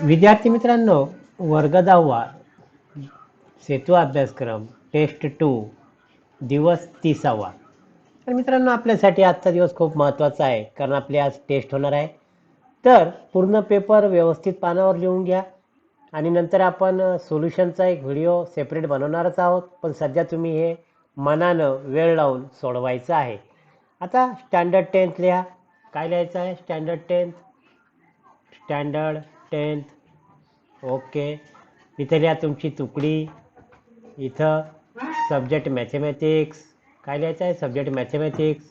विद्यार्थी मित्रांनो वर्ग दहावा सेतू अभ्यासक्रम टेस्ट टू दिवस तिसावा. तर मित्रांनो आपल्यासाठी आजचा दिवस खूप महत्त्वाचा आहे कारण आपली आज टेस्ट होणार आहे. तर पूर्ण पेपर व्यवस्थित पानावर लिहून घ्या. आणि नंतर आपण सोल्युशनचा एक व्हिडिओ सेपरेट बनवणारच आहोत. पण सध्या तुम्ही हे मनानं वेळ लावून सोडवायचं आहे. आता स्टँडर्ड टेन्थ लिहा. काय लिहायचं आहे? Standard tenth standard tenth okay इथं लिहा तुमची तुकडी. इथं सब्जेक्ट मॅथेमॅटिक्स काय लिहायचं आहे? Subject mathematics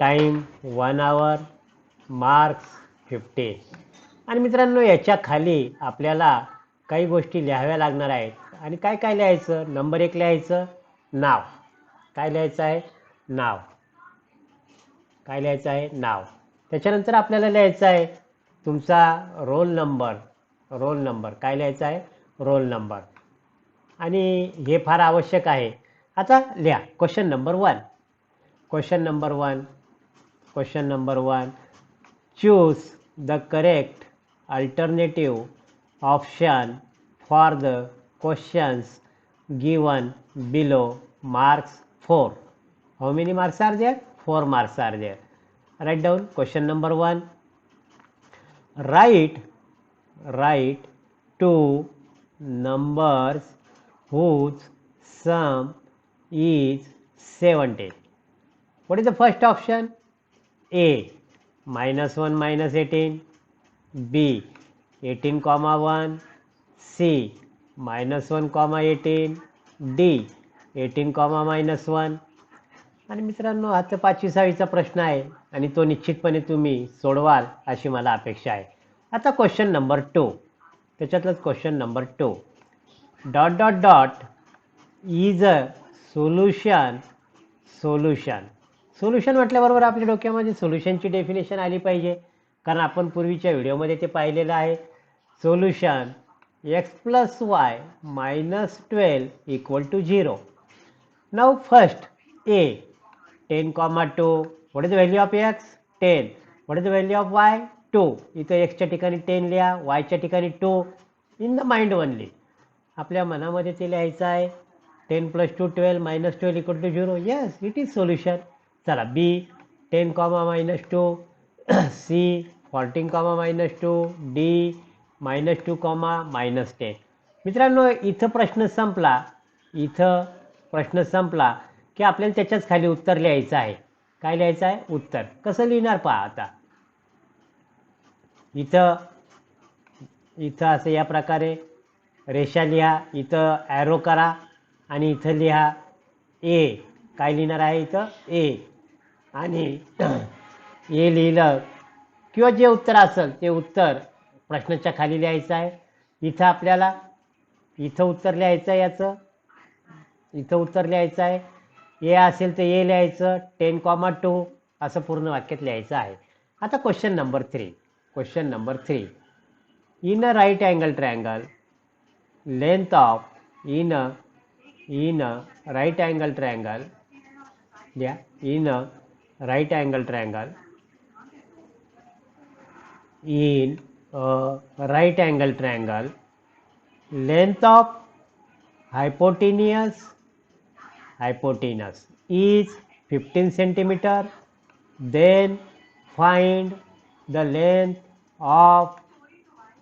time one hour marks fifteen आणि मित्रांनो याच्या खाली आपल्याला काही गोष्टी लिहाव्या लागणार आहेत. आणि काय काय लिहायचं? नंबर एक लिहायचं. नाव काय लिहायचं आहे? नाव काय लिहायचं आहे? नाव. त्याच्यानंतर आपल्याला लिहायचं आहे तुमचा रोल नंबर. Roll number. काय लिहायचा आहे? Roll number. आणि हे फार आवश्यक आहे. आता लिहा. Question number one. Question number one. Question number one. Choose the correct alternative option for the questions given below marks four how many marks are there 4 marks are there. Write down question number 1. Write, write two numbers whose sum is 70. What is the first option? A minus 1 minus 18, B 18 comma 1, C minus 1 comma 18, D 18 comma minus 1 आणि मित्रांनो आता पाचवीसावीचा पाचवी सहावीचा प्रश्न आहे आणि तो निश्चितपणे तुम्ही सोडवाल अशी मला अपेक्षा आहे. आता question number two त्याच्यातलंच question number two dot dot dot is a solution solution solution म्हटल्याबरोबर आपल्या डोक्यामध्ये सोल्युशनची डेफिनेशन आली पाहिजे. कारण आपण पूर्वीच्या व्हिडिओमध्ये ते पाहिलेलं आहे. Solution X plus Y minus twelve equal to zero now first A 10 comma 2 what is the value of x? 10 what is the value of y? 2 इथं x च्या ठिकाणी 10 लिहा y च्या ठिकाणी 2 इन द माइंड ओनली आपल्या मनामध्ये ते लिहायचं आहे. Ten plus two twelve minus twelve equal to zero. Yes it is solution चला B ten comma minus two. C fourteen comma minus two. D minus two comma minus ten. मित्रांनो इथं प्रश्न संपला. इथं प्रश्न संपला. की आपल्याला त्याच्याच खाली उत्तर लिहायचं आहे. काय लिहायचं आहे? उत्तर. कसं लिहिणार पहा आता. इथं इथं असं या प्रकारे रेषा लिहा इथं ॲरो करा आणि इथं लिहा ए काय लिहिणार आहे इथं? ए आणि ए लिहिलं किंवा जे उत्तर असेल ते उत्तर प्रश्नाच्या खाली लिहायचं आहे. इथं आपल्याला इथं उत्तर लिहायचं आहे याचं. इथं उत्तर लिहायचं आहे. ए असेल तर ए लिहायचं टेन कॉमा टू असं पूर्ण वाक्यात लिहायचं आहे. आता question number three question number three in a right angle triangle length of in a in a right angle triangle या in a right angle triangle in a right angle triangle length of hypotenuse hypotenuse is 15 centimeter then find the length of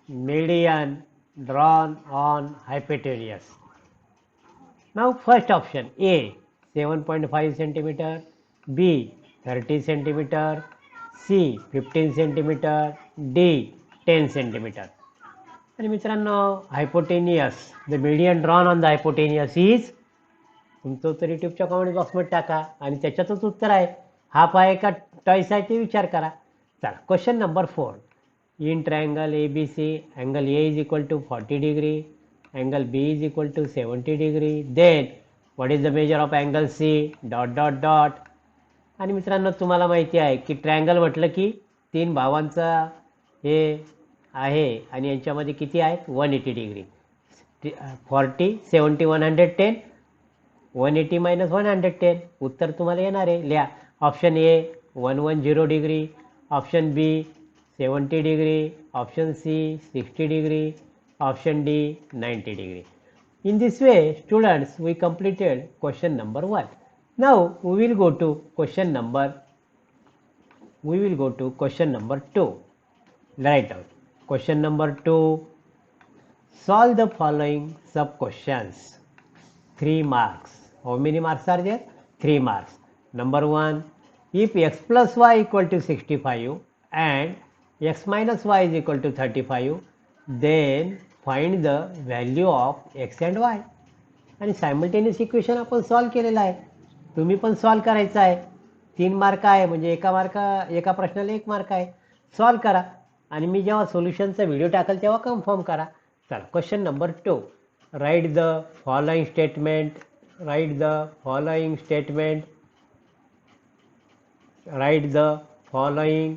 median drawn on hypotenuse now first option a 7.5 centimeter b 30 centimeter C fifteen centimetre D ten centimetre आणि मित्रांनो hypotenuse the median drawn on the hypotenuse is तुमचं उत्तर युट्यूबच्या comment बॉक्समध्ये टाका आणि त्याच्यातच उत्तर आहे. हाफ आहे का टॉईस आहे ते विचार करा. चला question number four in triangle A B C angle A is equal to forty degree angle B is equal to seventy degree then what is the measure of angle C dot dot dot आणि मित्रांनो तुम्हाला माहिती आहे की triangle म्हटलं की तीन भावांचा हे आहे आणि यांच्यामध्ये किती आहेत one eighty degree forty seventy one hundred ten one eighty minus one hundred ten उत्तर तुम्हाला येणार आहे. लिहा. Option A one one zero degree option B seventy degree option C sixty degree option D ninety degree in this way students we completed question number one now we will go to question number we will go to question number two write out question number two solve the following sub questions three marks How many marks are there? Three marks. Number one, if x plus y equal to 65 and x minus y is equal to 35, then find the value of x and y. आणि simultaneous equation आपण solve केलेलं आहे. तुम्ही पण solve करायचं आहे. तीन mark आहे म्हणजे एका मार्क एका प्रश्नाला एक मार्क आहे. सॉल्व करा. आणि मी जेव्हा सोल्युशनचा व्हिडिओ टाकेल तेव्हा कन्फर्म करा. चला question number two write the following statement write the following statement write the following.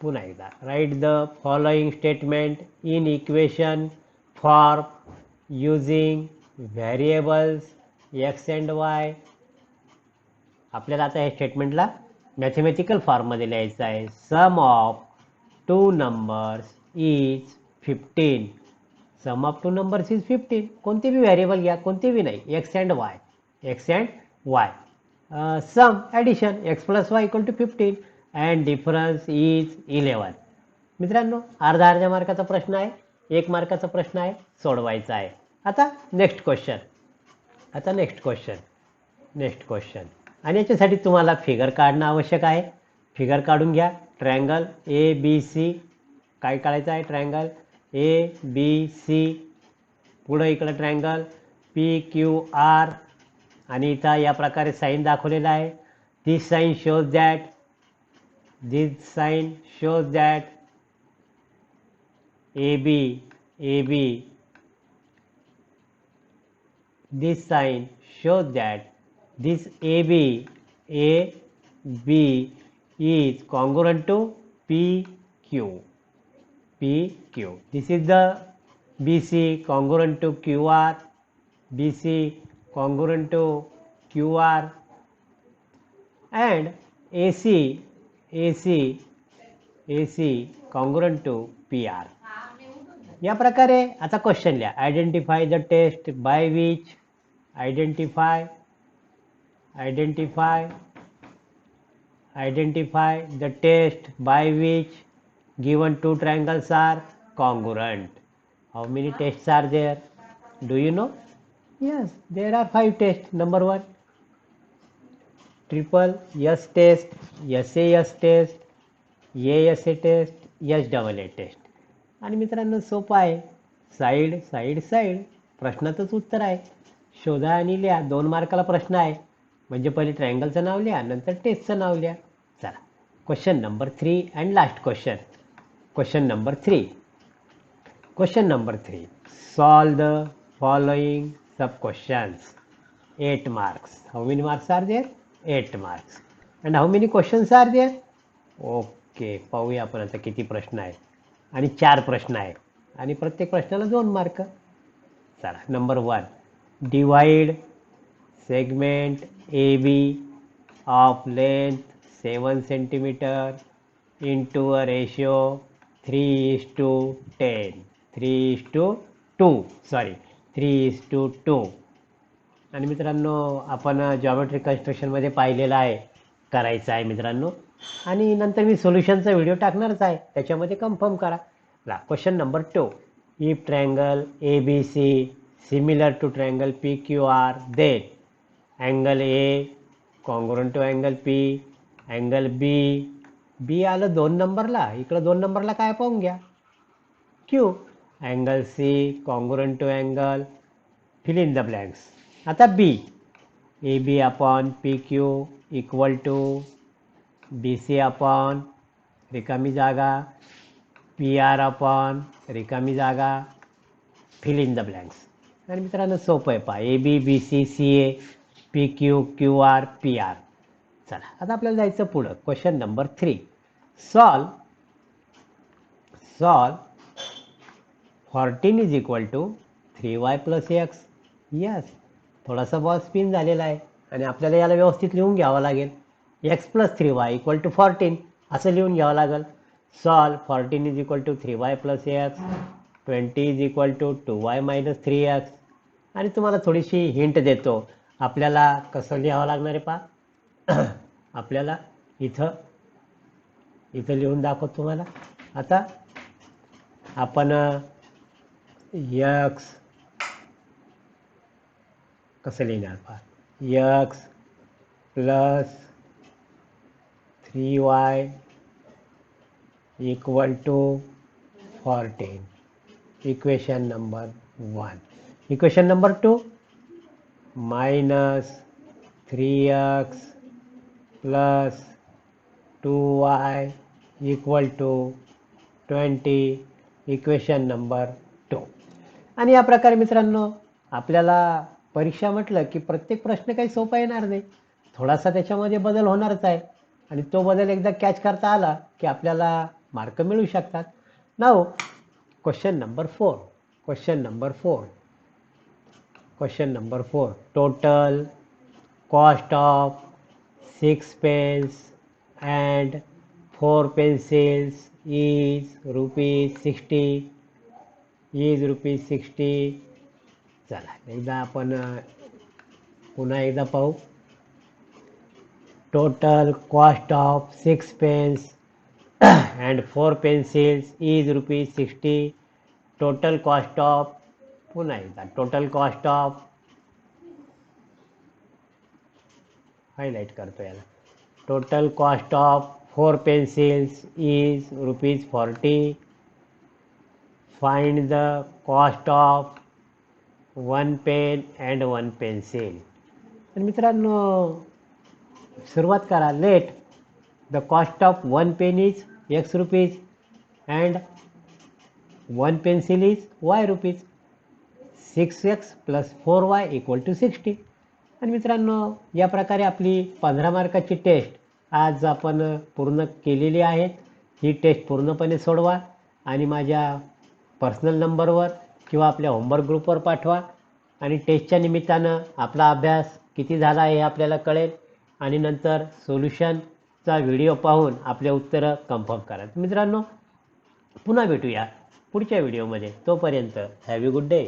पुन्हा एकदा write the following statement in equation for using variables X and Y आपल्याला आता या स्टेटमेंटला मॅथमॅटिकल फॉर्ममध्ये लिहायचं आहे. Sum of two numbers is fifteen sum of two numbers is fifteen कोणते बी व्हेरिएबल घ्या कोणते बी नाही. X and Y X and Y sum addition X plus Y equal to fifteen and difference is eleven मित्रांनो अर्धा अर्ध्या मार्काचा प्रश्न आहे. एक मार्काचा प्रश्न आहे. सोडवायचा आहे. आता नेक्स्ट क्वेश्चन आता नेक्स्ट क्वेश्चन नेक्स्ट क्वेश्चन आणि याच्यासाठी तुम्हाला फिगर काढणं आवश्यक आहे. फिगर काढून घ्या. ट्रँगल ए बी सी काय काढायचं आहे? ट्रँगल ए बी सी पुढं इकडं ट्रँगल पी क्यू आर आणि इथं या प्रकारे साईन दाखवलेला आहे. This sign shows that this sign shows that A B A B this sign shows that this A B A B is congruent to P Q PQ. This is the BC congruent to QR. BC congruent to QR. And AC, AC, AC congruent to PR. या प्रकारे आता question लिहा identify the test by which identify identify identify the test by which given two triangles are congruent. How many tests are there? Do you know? Yes. There are five tests. Number one triple s test sas test asa test s double a test. आणि मित्रांनो सोपं आहे. Side side side प्रश्नातच उत्तर आहे. शोधा आणि लिहा. दोन मार्काला प्रश्न आहे. म्हणजे पहिले ट्रायंगलचं नाव लिहा नंतर टेस्टचं नाव लिहा. चला. Question number three and last question question number three question number three solve the following sub questions eight marks how many marks are there eight marks and how many questions are there okay पाहूया आपण आता किती प्रश्न आहे आणि चार प्रश्न आहेत. आणि प्रत्येक प्रश्नाला दोन मार्क चला number one divide segment A B of length seven centimetre into a ratio three is to ten three is to two sorry three is to two आणि मित्रांनो आपण जॉमेट्री कन्स्ट्रक्शनमध्ये पाहिलेलं आहे. करायचं आहे मित्रांनो. आणि नंतर मी सोल्युशनचा व्हिडिओ टाकणारच आहे. त्याच्यामध्ये कन्फर्म करा. ला question number two if triangle A B C similar to triangle P Q R then angle A congruent to angle P angle B B आलं दोन नंबरला इकडं दोन नंबरला काय पाहून घ्या. Q angle C congruent to angle fill in the blanks आता B A B upon P Q equal to B C upon रिकामी जागा पी आर अपॉन रिकामी जागा फिल इन द ब्लँक्स आणि मित्रांनो सोपं आहे पहा. A B B C C A P Q Q R P R चला आता आपल्याला जायचं पुढं. Question number three solve solve fourteen is equal to three y plus x yes थोडासा बॉल स्पिन झालेला आहे. आणि आपल्याला याला व्यवस्थित लिहून घ्यावं लागेल. X plus three y equal to fourteen असं लिहून घ्यावं लागेल. Solve fourteen is equal to three y plus x twenty is equal to two y minus three x आणि तुम्हाला थोडीशी हिंट देतो. आपल्याला कसं लिहावं लागणार आहे पा आपल्याला इथं इथं लिहून दाखवतो तुम्हाला. आता आपण यक्स कसं लिहिणार पहा. X plus three y equal to fourteen. Equation number one. Equation number two minus three x plus two y equal to twenty equation number two. आणि या प्रकारे मित्रांनो आपल्याला परीक्षा म्हटलं की प्रत्येक प्रश्न काही सोपा येणार नाही. थोडासा त्याच्यामध्ये बदल होणारच आहे. आणि तो बदल एकदा कॅच करता आला की आपल्याला मार्क मिळू शकतात. नाव question number four question number four question number four total cost of six pens and four pencils is rupees sixty is rupees sixty चला एकदा आपण पुन्हा एकदा पाहू. Total cost of six pens and four pencils is rupees sixty total cost of पुन्हा एकदा total cost of highlight करतो याला. Total cost of four pencils is rupees forty find the cost of one pen and one pencil तर मित्रांनो सुरुवात करा. Let the cost of one pen is x rupees and one pencil is y rupees six x plus four y equal to sixty आणि मित्रांनो या प्रकारे आपली पंधरा मार्काची टेस्ट आज आपण पूर्ण केलेली आहे. ही टेस्ट पूर्णपणे सोडवा आणि माझ्या पर्सनल नंबरवर किंवा आपल्या होमवर्क ग्रुपवर पाठवा. आणि टेस्टच्या निमित्तानं आपला अभ्यास किती झाला हे आपल्याला कळेल. आणि नंतर सोल्युशनचा व्हिडिओ पाहून आपले उत्तरं कन्फर्म करा. मित्रांनो पुन्हा भेटूया पुढच्या व्हिडिओमध्ये तोपर्यंत हॅव यू गुड डे